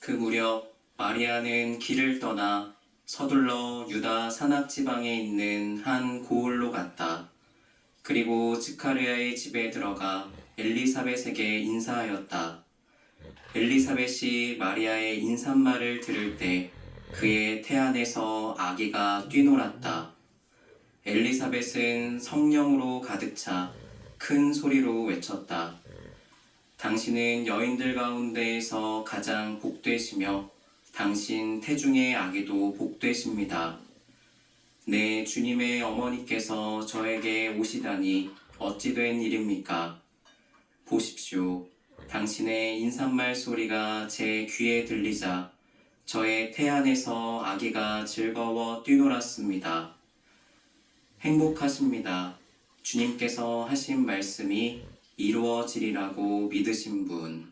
그 무렵 마리아는 길을 떠나 서둘러 유다 산악 지방에 있는 한 고을로 갔다. 그리고 즈카르야의 집에 들어가 엘리사벳에게 인사하였다. 엘리사벳이 마리아의 인사말을 들을 때 그의 태안에서 아기가 뛰놀았다. 엘리사벳은 성령으로 가득 차 큰 소리로 외쳤다. 당신은 여인들 가운데에서 가장 복되시며 당신 태중의 아기도 복되십니다. 네, 주님의 어머니께서 저에게 오시다니 어찌 된 일입니까? 보십시오. 당신의 인사말 소리가 제 귀에 들리자 저의 태안에서 아기가 즐거워 뛰놀았습니다. 행복하십니다. 주님께서 하신 말씀이 이루어지리라고 믿으신 분.